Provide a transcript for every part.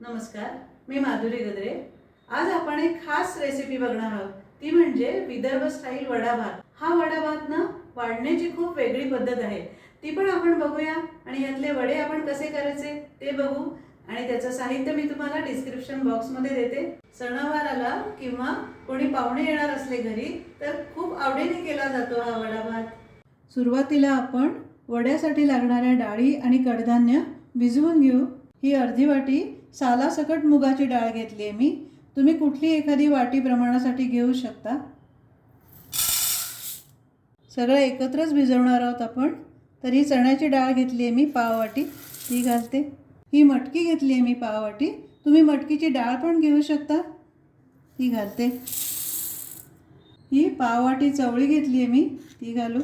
नमस्कार मी माधुरी गद्रे. आज आपण एक खास रेसिपी बघणार आहोत. ती म्हणजे विदर्भ स्टाईल वडा भात. हा वडा भात ना वाढण्याची खूप वेगळी पद्धत आहे. ती पण आपण बघूया आणि यातले वडे आपण कसे करायचे ते बघू. आणि त्याचं साहित्य मी तुम्हाला डिस्क्रिप्शन बॉक्समध्ये देते. सणावाराला किंवा कोणी पाहुणे येणार असले घरी तर खूप आवडीने केला जातो हा वडा भात. सुरुवातीला आपण वड्यासाठी लागणाऱ्या डाळी आणि कडधान्य भिजवून घेऊ. ही अर्धी वाटी सालासकट मुगाची डाळ घेतली आहे मी. तुम्ही कुठली एखादी वाटी प्रमाणासाठी घेऊ शकता? सगळं एकत्रच भिजवणार आहोत आपण. तर ही चण्याची डाळ घेतली आहे मी पाववाटी. ती घालते. ही मटकी घेतली आहे मी पाववाटी. तुम्ही मटकीची डाळ पण घेऊ शकता. ती घालते. ही पाववाटी चवळी घेतली आहे मी ती घालू.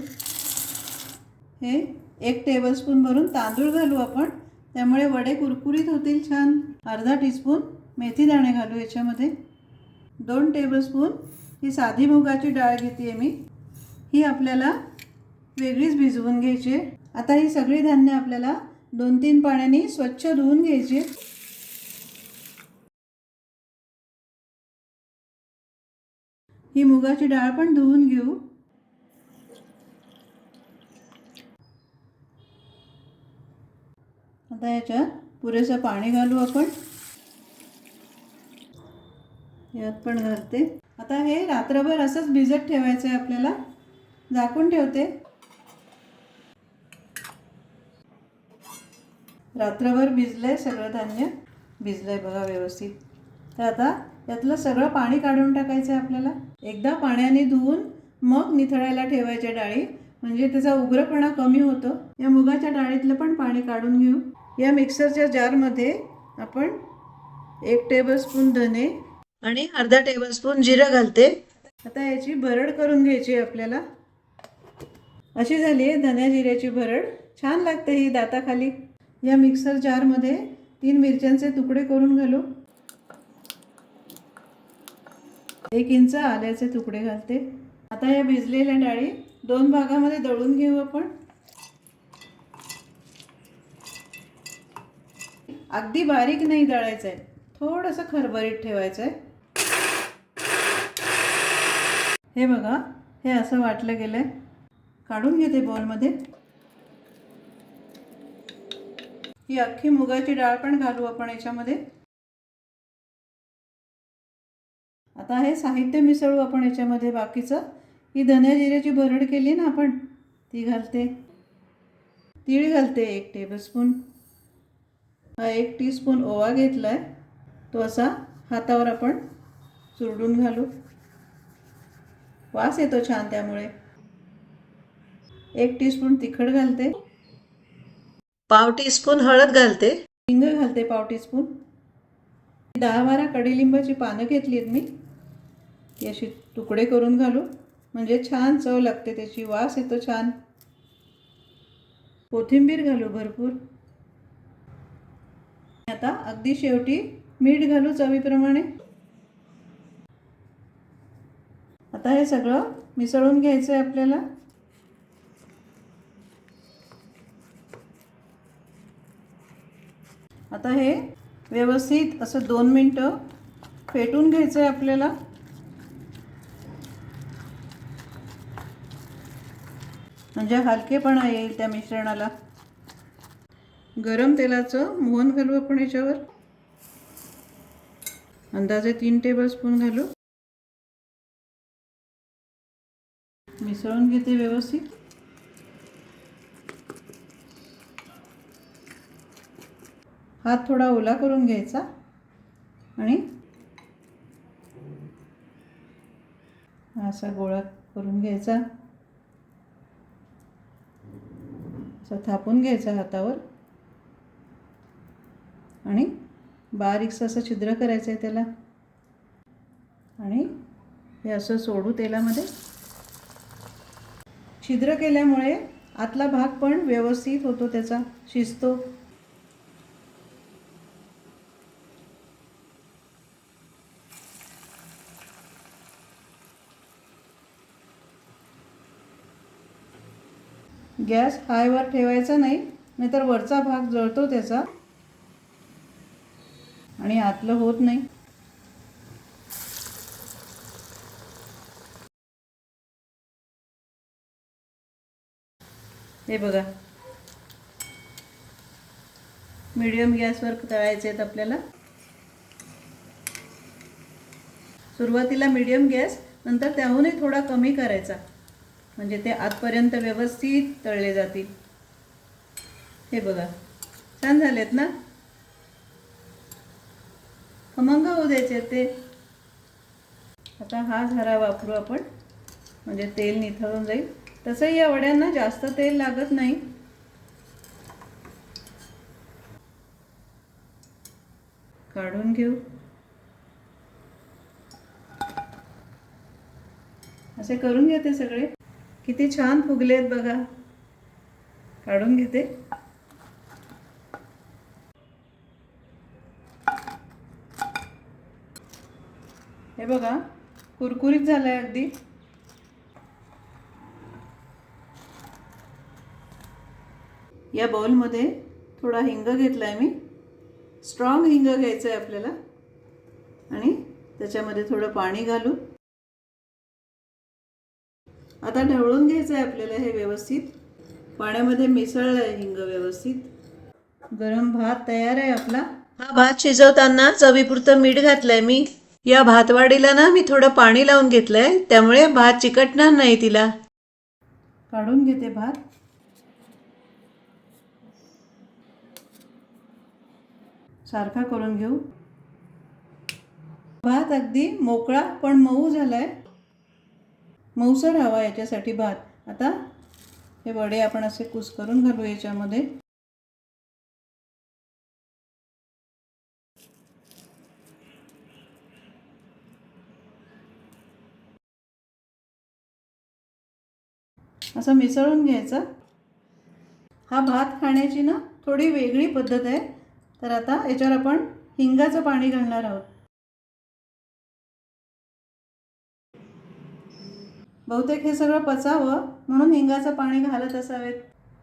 हे एक टेबलस्पून भरून तांदूळ घालू आपण. त्यामुळे वडे कुरकुरीत होतील छान. अर्धा टीस्पून मेथी दाणे घालू याच्यामध्ये. दोन टेबलस्पून ही साधी मुगाची डाळ घेते आहे मी. ही आपल्याला वेगळीच भिजवून घ्यायची. आहे. आता ही सगळी धान्य आपल्याला दोन तीन पाण्याने स्वच्छ धुवून घ्यायची. ही मुगाची डाळ पण धुवून घेऊ. आता याच्यात पुरेसं पाणी घालू आपण. यात पण घालते. आता हे रात्रभर असंच भिजत ठेवायचं आहे आपल्याला. झाकून ठेवते. रात्रभर भिजलंय सगळं धान्य. भिजलंय बघा व्यवस्थित. तर आता यातलं सगळं पाणी काढून टाकायचं आहे आपल्याला. एकदा पाण्याने धुवून मग निथळायला ठेवायच्या डाळी. म्हणजे त्याचा उग्रपणा कमी होतो. या मुगाच्या डाळीतलं पण पाणी काढून घेऊ. या मिक्सरच्या जारमध्ये आपण एक टेबलस्पून धने आणि अर्धा टेबलस्पून जिरं घालते. आता याची भरड करून घ्यायची आहे आपल्याला. अशी झाली आहे धन्या जिऱ्याची भरड. छान लागते ही दाताखाली. या मिक्सर जारमध्ये तीन मिरच्यांचे तुकडे करून घालू. एक इंच आल्याचे तुकडे घालते. आता या भिजलेल्या डाळी दोन भागामध्ये दळून घेऊ आपण. अगदी बारीक नाही दळायचं आहे थोडंसं खरबरीत ठेवायचं आहे हे बघा हे असं वाटलं गेलं आहे काढून घेते बॉलमध्ये ही अख्खी मुगाची डाळ पण घालू आपण याच्यामध्ये. आता हे साहित्य मिसळू आपण याच्यामध्ये बाकीचं. ही धन्या जिऱ्याची भरड केली ना आपण ती घालते. तीळ घालते एक टेबलस्पून हा एक टीस्पून ओवा घेतला आहे तो असा हातावर आपण चुरडून घालू. वास येतो छान त्यामुळे. एक टीस्पून तिखट घालते. पाव टीस्पून हळद घालते. हिंग घालते पाव टीस्पून दहा बारा कडीलिंबाची पानं घेतली आहेत मी. ती अशी तुकडे करून घालू. म्हणजे छान चव लागते त्याची. वास येतो छान. कोथिंबीर घालू भरपूर. आता अगदी शेवटी मीठ घालू चवीप्रमाणे. आता हे सगळं मिसळून घ्यायचं आहे आपल्याला. आता हे व्यवस्थित असं दोन मिनटं फेटून घ्यायचं आहे आपल्याला. म्हणजे हलकेपणा येईल त्या मिश्रणाला. गरम तेलाचं मोहन घालू आपण याच्यावर. अंदाजे तीन टेबल स्पून घालू. मिसळून घेते व्यवस्थित. हात थोडा ओला करून घ्यायचा आणि असा गोळा करून घ्यायचा. असा थापून घ्यायचा हातावर. आणि बारीकसं असं छिद्र करायचं आहे त्याला. आणि हे असं सोडू तेलामध्ये. छिद्र केल्यामुळे आतला भाग पण व्यवस्थित होतो त्याचा शिजतो. गॅस हायवर ठेवायचा नाही नाहीतर वरचा भाग जळतो त्याचा. आतलं होत नाही. हे बघा. मीडियम गॅसवर तळायचे आहेत आपल्याला. सुरुवातीला मीडियम गॅस नंतर त्याहूनही थोडा कमी करायचा. म्हणजे ते आतपर्यंत व्यवस्थित तळले जातील. हे बघा. छान झालेत ना? खमंग होऊ द्यायचे ते. आता हा झारा वापरू आपण. म्हणजे तेल निथळून जाईल. तसंही या वड्यांना जास्त तेल लागत नाही. काढून घेऊ. असे करून घेते सगळे. किती छान फुगलेत बघा. काढून घेते. हे बघा कुरकुरीत झालंय अगदी. या बाउलमध्ये थोडा हिंग घेतला आहे मी. स्ट्रॉंग हिंग घ्यायचं आहे आपल्याला. आणि त्याच्यामध्ये थोडं पाणी घालू आता ढवळून घ्यायचं आहे आपल्याला हे व्यवस्थित. पाण्यामध्ये मिसळलं आहे हिंग व्यवस्थित. गरम भात तयार आहे आपला. हा भात शिजवताना चवीपुरतं मीठ घातलंय मी. या भातवाडीला ना मी थोडं पाणी लावून घेतलंय त्यामुळे भात चिकटणार नाही तिला. काढून घेते भात. सारखा करून घेऊ. भात अगदी मोकळा पण मऊ झालाय. मऊसर हवा याच्यासाठी भात. आता हे वडे आपण असे कुस करून घालू याच्यामध्ये. असं मिसळून घ्यायचं. हा भात खाण्याची ना थोडी वेगळी पद्धत आहे. तर आता याच्यावर आपण हिंगाचं पाणी घालणार आहोत. बहुतेक हे सगळं पचावं म्हणून हिंगाचं पाणी घालत असावेत.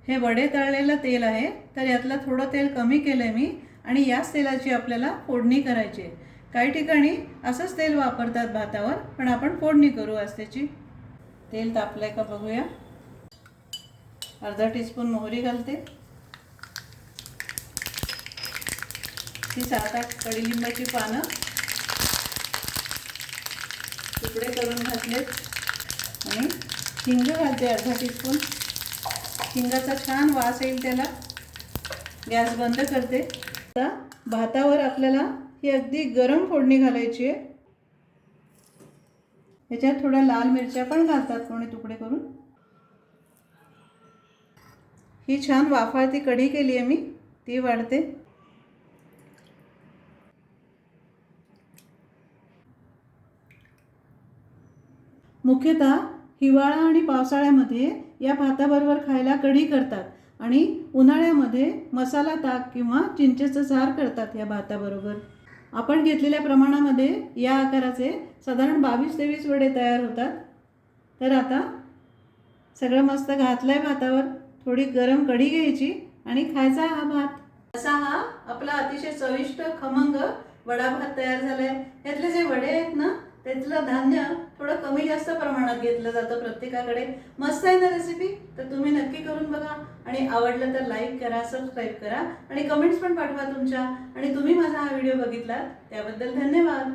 हे वडे तळलेलं तेल आहे. तर यातलं थोडं तेल कमी केलं आहे मी आणि याच तेलाची आपल्याला फोडणी करायची आहे. काही ठिकाणी असंच तेल वापरतात भातावर पण आपण फोडणी करू आज त्याची. तेल तापलं आहे का बघूया. अर्धा टीस्पून मोहरी घालते. ही सात आठ कडीलिंबाची पानं तुकडे करून घातलेत. आणि हिंग घालते अर्धा टीस्पून हिंगाचा छान वास येईल त्याला. गॅस बंद करते. आता भातावर आपल्याला ही अगदी गरम फोडणी घालायची आहे. याच्यात थोड्या लाल मिरच्या पण घालतात कोणी तुकडे करून. ही छान वाफाळती कढी केली आहे मी. ती वाढते. मुख्यतः हिवाळा आणि पावसाळ्यामध्ये या भाताबरोबर खायला कढी करतात आणि उन्हाळ्यामध्ये मसाला ताक किंवा चिंचेचं सार करतात या भाताबरोबर. आपण घेतलेल्या प्रमाणामध्ये या आकाराचे साधारण बावीस तेवीस वडे तयार होतात. तर आता सगळं मस्त घातलं आहे भातावर. थोडी गरम कढी घ्यायची आणि खायचा हा भात. असा हा आपला अतिशय चविष्ट खमंग वडा भात तयार झालाय. त्यातले जे वडे आहेत ना त्यातलं धान्य थोडं कमी जास्त प्रमाणात घेतलं जातं प्रत्येकाकडे. मस्त आहे ना रेसिपी तर तुम्ही नक्की करून बघा. आणि आवडलं तर लाईक करा सबस्क्राईब करा. आणि कमेंट्स पण पाठवा तुमच्या. आणि तुम्ही माझा हा व्हिडिओ बघितला त्याबद्दल धन्यवाद.